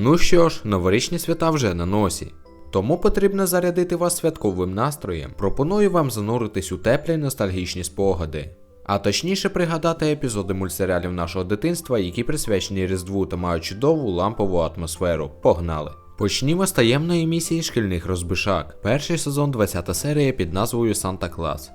Ну що ж, новорічні свята вже на носі. Тому потрібно зарядити вас святковим настроєм. Пропоную вам зануритись у теплі ностальгічні спогади. А точніше пригадати епізоди мультсеріалів нашого дитинства, які присвячені Різдву та мають чудову лампову атмосферу. Погнали! Почнімо з таємної місії шкільних розбишак. Перший сезон, 20 серія під назвою Санта Клас.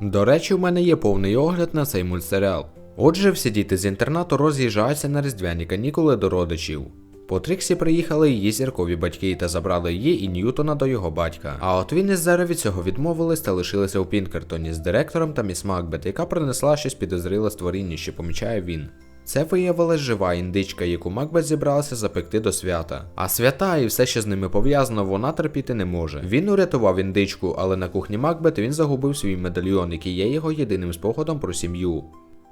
До речі, у мене є повний огляд на цей мультсеріал. Отже, всі діти з інтернату роз'їжджаються на різдвяні канікули до родичів. По Тріксі приїхали її зіркові батьки та забрали її і Ньютона до його батька. А от він із Зеро від цього відмовились та лишилися у Пінкертоні з директором та міс Макбет, яка принесла щось підозріле створіння, що помічає він. Це виявилась жива індичка, яку Макбет зібралася запекти до свята. А свята і все, що з ними пов'язано, вона терпіти не може. Він урятував індичку, але на кухні Макбет він загубив свій медальйон, який є його єдиним спогадом про сім'ю.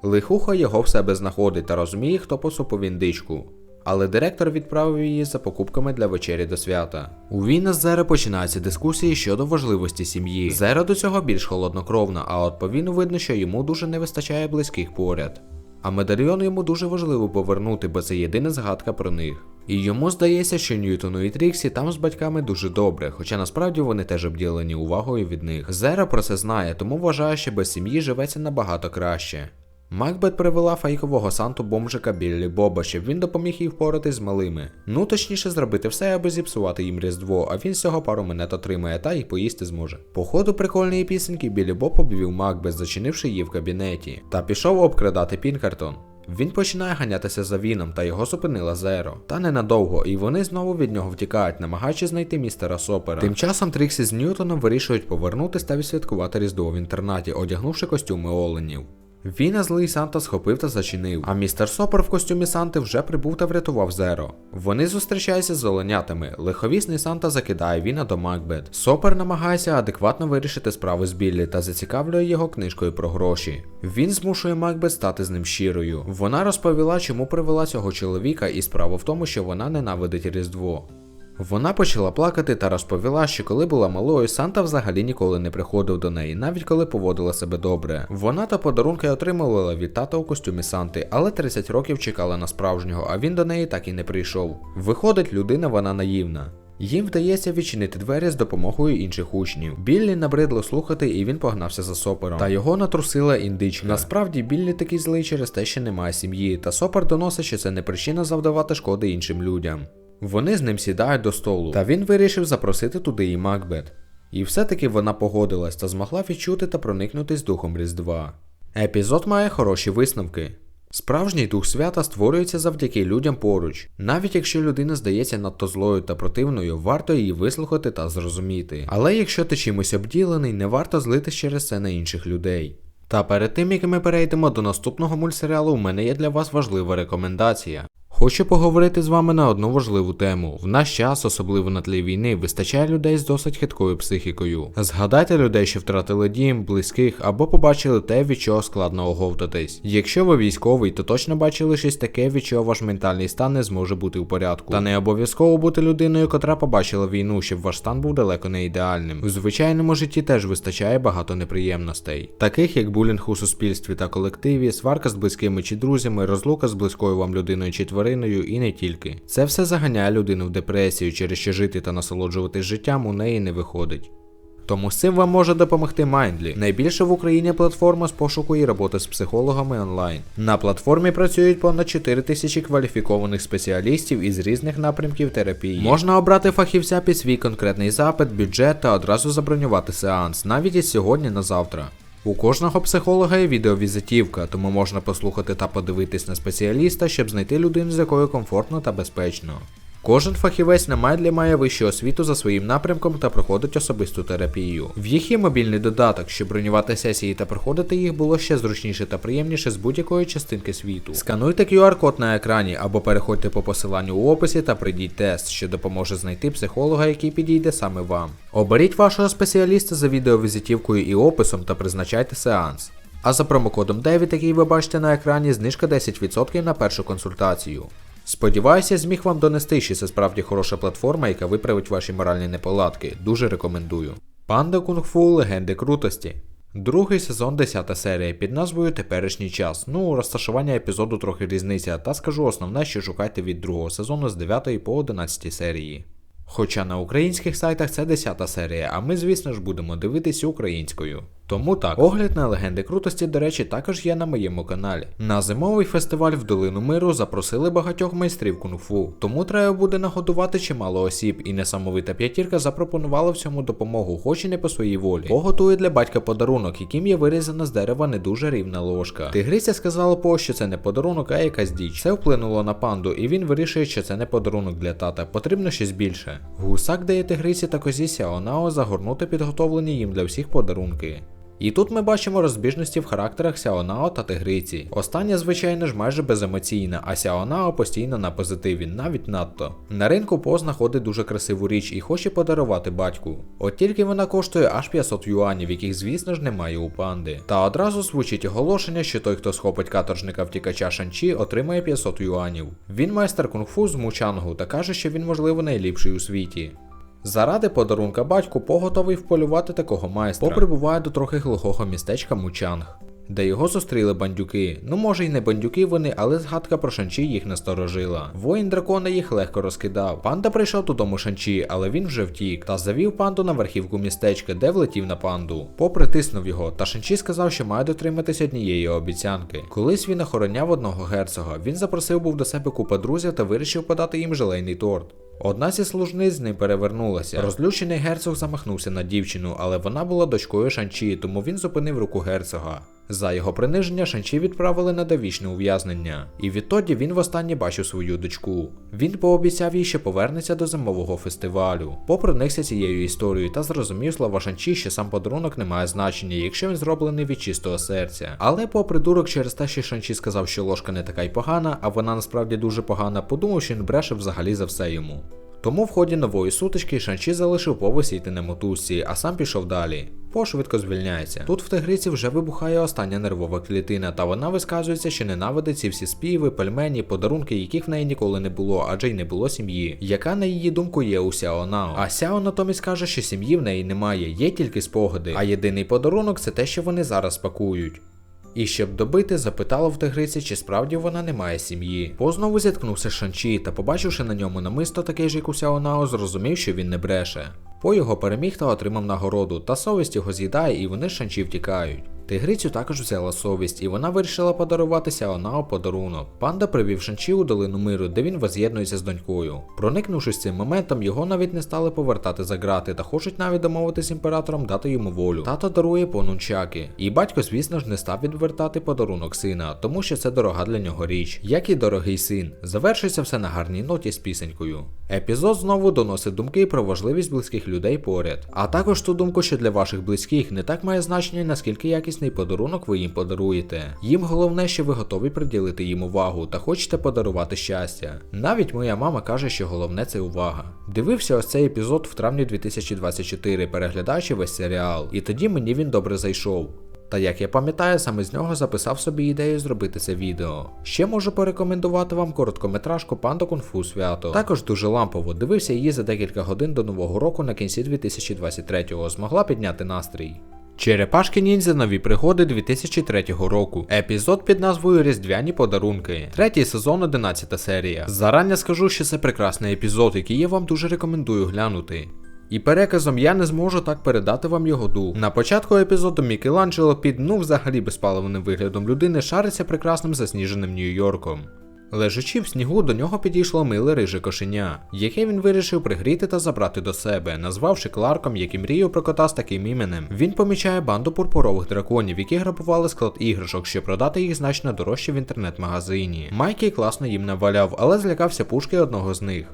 Лихуха його в себе знаходить та розуміє, хто посупив індичку. Але директор відправив її за покупками для вечері до свята. У Віна з Зеро починаються дискусії щодо важливості сім'ї. Зеро до цього більш холоднокровна, а от по видно, що йому дуже не вистачає близьких поряд. А медальйон йому дуже важливо повернути, бо це єдина згадка про них. І йому здається, що Ньютону і Тріксі там з батьками дуже добре, хоча насправді вони теж обділені увагою від них. Зеро про це знає, тому вважає, що без сім'ї живеться набагато краще. Макбет привела фейкового санту бомжика Біллі Боба, щоб він допоміг їй впоратись з малими. Ну точніше зробити все, аби зіпсувати їм різдво, а він з цього пару монет отримає та й поїсти зможе. По ходу прикольної пісеньки Біллі Боб обвів Макбет, зачинивши її в кабінеті, та пішов обкрадати Пінкертон. Він починає ганятися за Віном, та його зупинила Зеро. Та ненадовго, і вони знову від нього втікають, намагаючись знайти містера Сопера. Тим часом Тріксі з Ньютоном вирішують повернутись та відсвяткувати Різдво в інтернаті, одягнувши костюми оленів. Віна злий Санта схопив та зачинив, а містер Сопер в костюмі Санти вже прибув та врятував Зеро. Вони зустрічаються з оленятами. Лиховісний Санта закидає Віна до Макбет. Сопер намагається адекватно вирішити справи з Біллі та зацікавлює його книжкою про гроші. Він змушує Макбет стати з ним щирою. Вона розповіла, чому привела цього чоловіка, і справа в тому, що вона ненавидить Різдво. Вона почала плакати та розповіла, що коли була малою, Санта взагалі ніколи не приходив до неї, навіть коли поводила себе добре. Вона та подарунки отримувала від тата у костюмі Санти, але 30 років чекала на справжнього, а він до неї так і не прийшов. Виходить, людина вона наївна. Їм вдається відчинити двері з допомогою інших учнів. Біллі набридло слухати, і він погнався за сопером. Та його натрусила індичка. Насправді Біллі такий злий через те, що немає сім'ї, та сопер доносить, що це не причина завдавати шкоди іншим людям. Вони з ним сідають до столу, та він вирішив запросити туди і Макбет. І все-таки вона погодилась та змогла відчути та проникнутись духом Різдва. Епізод має хороші висновки. Справжній дух свята створюється завдяки людям поруч. Навіть якщо людина здається надто злою та противною, варто її вислухати та зрозуміти. Але якщо ти чимось обділений, не варто злитись через це на інших людей. Та перед тим як ми перейдемо до наступного мультсеріалу, у мене є для вас важлива рекомендація. Хочу поговорити з вами на одну важливу тему. В наш час, особливо на тлі війни, вистачає людей з досить хиткою психікою. Згадайте людей, що втратили дім, близьких або побачили те, від чого складно оговтатись. Якщо ви військовий, то точно бачили щось таке, від чого ваш ментальний стан не зможе бути у порядку. Та не обов'язково бути людиною, котра побачила війну, щоб ваш стан був далеко не ідеальним. У звичайному житті теж вистачає багато неприємностей, таких як булінг у суспільстві та колективі, сварка з близькими чи друзями, розлука з близькою вам людиною чи твариною твариною і не тільки. Це все заганяє людину в депресію, через що жити та насолоджуватись життям у неї не виходить. Тому з цим вам може допомогти Mindly, найбільша в Україні платформа з пошуку і роботи з психологами онлайн. На платформі працюють понад 4 тисячі кваліфікованих спеціалістів із різних напрямків терапії. Можна обрати фахівця під свій конкретний запит, бюджет та одразу забронювати сеанс, навіть із сьогодні на завтра. У кожного психолога є відеовізитівка, тому можна послухати та подивитись на спеціаліста, щоб знайти людину, з якою комфортно та безпечно. Кожен фахівець на Майдлі має вищу освіту за своїм напрямком та проходить особисту терапію. В їх є мобільний додаток, щоб бронювати сесії та проходити їх було ще зручніше та приємніше з будь-якої частинки світу. Скануйте QR-код на екрані або переходьте по посиланню у описі та прийдіть тест, що допоможе знайти психолога, який підійде саме вам. Оберіть вашого спеціаліста за відеовізитівкою і описом та призначайте сеанс. А за промокодом 9, який ви бачите на екрані, знижка 10% на першу консультацію. Сподіваюся, зміг вам донести, що це справді хороша платформа, яка виправить ваші моральні неполадки. Дуже рекомендую. Панда Кунг-Фу легенди крутості. Другий сезон, 10 серія під назвою Теперішній час. Ну, розташування епізоду трохи різниця, та скажу основне, що шукайте від другого сезону з 9 по 11 серії. Хоча на українських сайтах це 10 серія, а ми, звісно ж, будемо дивитися українською. Тому так, огляд на легенди крутості, до речі, також є на моєму каналі. На зимовий фестиваль в Долину Миру запросили багатьох майстрів кунг-фу, тому треба буде нагодувати чимало осіб, і несамовита п'ятірка запропонувала в цьому допомогу, хоч і не по своїй волі. Поготує для батька подарунок, яким є вирізана з дерева не дуже рівна ложка. Тигриця сказала по, що це не подарунок, а якась діч. Це вплинуло на панду, і він вирішує, що це не подарунок для тата, потрібно щось більше. Гусак дає тигриці та козі Сяонао загорнути підготовлені їм для всіх подарунки. І тут ми бачимо розбіжності в характерах Сяонао та Тигриці. Остання, звичайно ж, майже беземоційна, а Сяонао постійно на позитиві, навіть надто. На ринку По знаходить дуже красиву річ і хоче подарувати батьку. От тільки вона коштує аж 500 юанів, яких, звісно ж, немає у панди. Та одразу звучить оголошення, що той, хто схопить каторжника втікача Шанчі, отримає 500 юанів. Він майстер кунг-фу з Мучангу та каже, що він, можливо, найліпший у світі. Заради подарунка батьку По готовий вполювати такого майстра. По прибуває до трохи глухого містечка Мучанг. Де його зустріли бандюки. Ну може й не бандюки вони, але згадка про Шанчі їх насторожила. Воїн дракона їх легко розкидав. Панда прийшов додому Шанчі, але він вже втік, та завів панду на верхівку містечка, де влетів на панду. По притиснув його, та Шанчі сказав, що має дотриматись однієї обіцянки. Колись він охороняв одного герцога. Він запросив був до себе купа друзів та вирішив подати їм желейний торт. Одна зі служниць ним перевернулася. Розлючений герцог замахнувся на дівчину, але вона була дочкою Шанчі, тому він зупинив руку герцога. За його приниження Шанчі відправили на довічне ув'язнення, і відтоді він востаннє бачив свою дочку. Він пообіцяв їй, що повернеться до зимового фестивалю. Попроникся цією історією та зрозумів слова Шанчі, що сам подарунок не має значення, якщо він зроблений від чистого серця. Але по придурок через те, що Шанчі сказав, що ложка не така й погана, а вона насправді дуже погана, подумав, що він бреше взагалі за все йому. Тому в ході нової сутички Шанчі залишив повисіти на мотузці, а сам пішов далі. По швидко звільняється. Тут в тигриці вже вибухає остання нервова клітина, та вона висказується, що ненавидить ці всі співи, пельмені, подарунки, яких в неї ніколи не було, адже й не було сім'ї, яка на її думку є у Сяонао. А Сяо натомість каже, що сім'ї в неї немає, є тільки спогади. А єдиний подарунок це те, що вони зараз пакують. І щоб добити, запитала в тигриці, чи справді вона не має сім'ї. По знову зіткнувся Шанчі та, побачивши на ньому намисто таке ж, як у Сяонао, зрозумів, що він не бреше. По його переміг та отримав нагороду, та совість його з'їдає, і вони з Шанчі втікають. Тигрицю також взяла совість, і вона вирішила подарувати Сяонао подарунок. Панда привів Шанчі у долину миру, де він воз'єднується з донькою. Проникнувшись цим моментом, його навіть не стали повертати за грати та хочуть навіть домовитись імператором дати йому волю. Тато дарує по нунчаки. І батько, звісно ж, не став відвертати подарунок сина, тому що це дорога для нього річ, як і дорогий син. Завершиться все на гарній ноті з пісенькою. Епізод знову доносить думки про важливість близьких людей поряд, а також ту думку, що для ваших близьких не так має значення, наскільки якісний подарунок ви їм подаруєте. Їм головне, що ви готові приділити їм увагу та хочете подарувати щастя. Навіть моя мама каже, що головне це увага. Дивився ось цей епізод в травні 2024, переглядаючи весь серіал, і тоді мені він добре зайшов. Та як я пам'ятаю, саме з нього записав собі ідею зробити це відео. Ще можу порекомендувати вам короткометражку Панда Кунг-фу свято. Також дуже лампово дивився її за декілька годин до нового року на кінці 2023-го, змогла підняти настрій. Черепашки ніндзя нові пригоди 2003 року. Епізод під назвою Різдвяні подарунки. Третій сезон, 11 серія. Зарання скажу, що це прекрасний епізод, який я вам дуже рекомендую глянути. І переказом я не зможу так передати вам його дух. На початку епізоду Мікеланджело під ну взагалі безпаливним виглядом людини шариться прекрасним засніженим Нью-Йорком. Лежачи в снігу, до нього підійшло миле риже кошеня, яке він вирішив пригріти та забрати до себе, назвавши Кларком, який мріяв про кота з таким іменем. Він помічає банду пурпурових драконів, які грабували склад іграшок, щоб продати їх значно дорожче в інтернет-магазині. Майкі класно їм наваляв, але злякався пушки одного з них.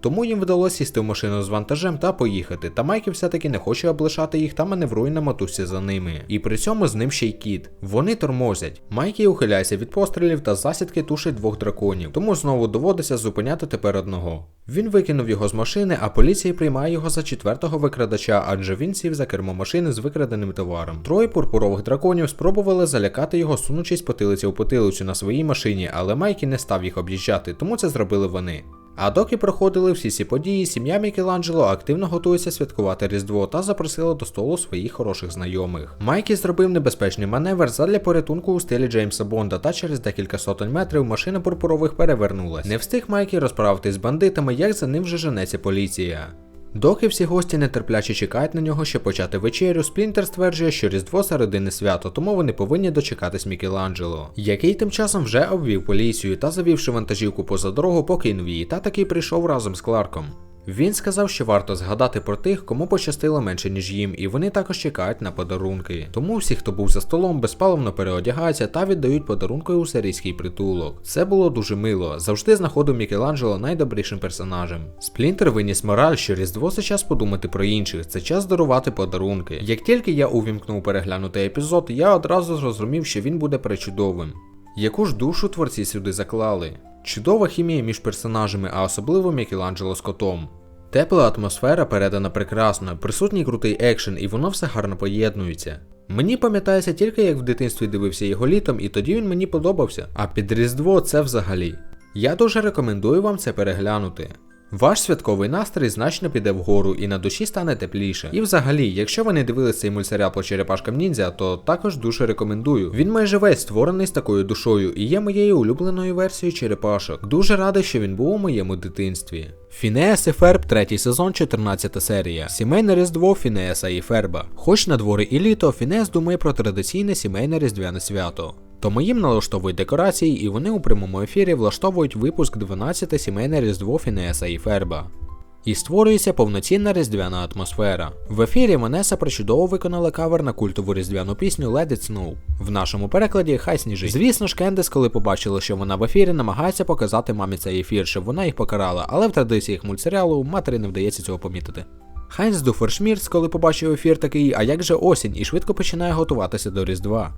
Тому їм вдалося сісти в машину з вантажем та поїхати. Та Майкі все-таки не хоче облишати їх та маневрує на мотузці за ними. І при цьому з ним ще й кіт. Вони тормозять. Майкі ухиляється від пострілів та засідки тушить двох драконів, тому знову доводиться зупиняти тепер одного. Він викинув його з машини, а поліція приймає його за четвертого викрадача, адже він сів за кермо машини з викраденим товаром. Троє пурпурових драконів спробували залякати його, сунучись потилиця у потилицю на своїй машині, але Майкі не став їх об'їжджати, тому це зробили вони. А доки проходили всі ці події, сім'я Мікеланджело активно готується святкувати Різдво та запросила до столу своїх хороших знайомих. Майкі зробив небезпечний маневр задля порятунку у стилі Джеймса Бонда, та через декілька сотень метрів машина пурпурових перевернулась. Не встиг Майкі розправити з бандитами, як за ним вже женеться поліція. Доки всі гості нетерпляче чекають на нього, щоб почати вечерю, Сплінтер стверджує, що Різдво середини свято, тому вони повинні дочекатись Мікеланджело, який тим часом вже обвів поліцію та завівши вантажівку поза дорогу, покинув її та таки прийшов разом з Кларком. Він сказав, що варто згадати про тих, кому пощастило менше, ніж їм, і вони також чекають на подарунки. Тому всі, хто був за столом, безпаливно переодягаються та віддають подарунки у сирійський притулок. Це було дуже мило. Завжди знаходив Мікеланджело найдобрішим персонажем. Сплінтер виніс мораль, що Різдво це час подумати про інших, це час дарувати подарунки. Як тільки я увімкнув переглянути епізод, я одразу зрозумів, що він буде пречудовим. Яку ж душу творці сюди заклали? Чудова хімія між персонажами, а особливо Мікеланджело з котом. Тепла атмосфера передана прекрасно, присутній крутий екшен, і воно все гарно поєднується. Мені пам'ятається тільки як в дитинстві дивився його літом, і тоді він мені подобався. А під Різдво це взагалі. Я дуже рекомендую вам це переглянути. Ваш святковий настрій значно піде вгору і на душі стане тепліше. І взагалі, якщо ви не дивилися цей мультсеріал по черепашкам ніндзя, то також дуже рекомендую. Він майже весь створений з такою душою і є моєю улюбленою версією черепашок. Дуже радий, що він був у моєму дитинстві. Фінеас і Ферб, третій сезон, 14 серія. Сімейне різдво Фінеаса і Ферба. Хоч на дворі і літо, Фінеас думає про традиційне сімейне різдвяне свято. Тому їм налаштовують декорації, і вони у прямому ефірі влаштовують випуск 12 сімейне різдво Фінеса і Ферба. І створюється повноцінна різдвяна атмосфера. В ефірі Ванеса причудово виконала кавер на культову різдвяну пісню Let It Snow. В нашому перекладі Хай сніжить. Звісно ж, Кендис, коли побачила, що вона в ефірі, намагається показати мамі цей ефір, щоб вона їх покарала, але в традиціях мультсеріалу матері не вдається цього помітити. Хайнс Дуфершмірц, коли побачив ефір, такий, а як же осінь, і швидко починає готуватися до Різдва.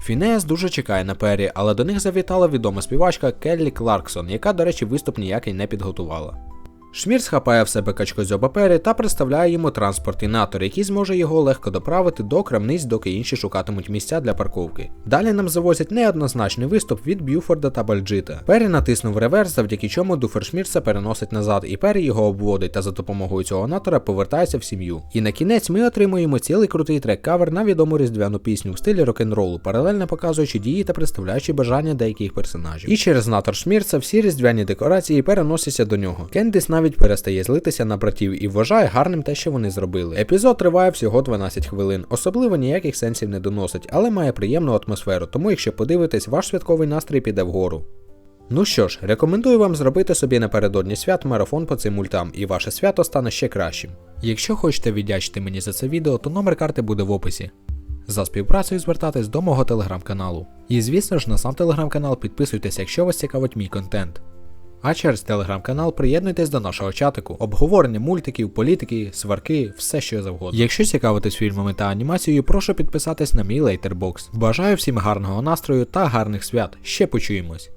Фінеас дуже чекає на Пері, але до них завітала відома співачка Келлі Кларксон, яка, до речі, виступ ніякий не підготувала. Шмірц хапає в себе качкозьоба Пері та представляє йому транспортинатор, який зможе його легко доправити до крамниць, доки інші шукатимуть місця для парковки. Далі нам завозять неоднозначний виступ від Б'юфорда та Бальджита. Пері натиснув реверс, завдяки чому Дуфершмірца переносить назад, і Пері його обводить та за допомогою цього натора повертається в сім'ю. І на кінець ми отримуємо цілий крутий трек-кавер на відому різдвяну пісню в стилі рок-н-ролу, паралельно показуючи дії та представляючи бажання деяких персонажів. І через натор Шмірца всі різдвяні декорації переносяться до нього. Кендіс навіть перестає злитися на братів і вважає гарним те, що вони зробили. Епізод триває всього 12 хвилин, особливо ніяких сенсів не доносить, але має приємну атмосферу, тому якщо подивитесь, ваш святковий настрій піде вгору. Ну що ж, рекомендую вам зробити собі напередодні свят марафон по цим мультам, і ваше свято стане ще кращим. Якщо хочете віддячити мені за це відео, то номер карти буде в описі. За співпрацею звертатись до мого телеграм-каналу. І звісно ж на сам телеграм-канал підписуйтесь, якщо вас цікавить мій контент. А через телеграм-канал приєднуйтесь до нашого чатику, обговорення мультиків, політики, сварки, все що завгодно. Якщо цікавитесь фільмами та анімацією, прошу підписатись на мій лейтербокс. Бажаю всім гарного настрою та гарних свят. Ще почуємось.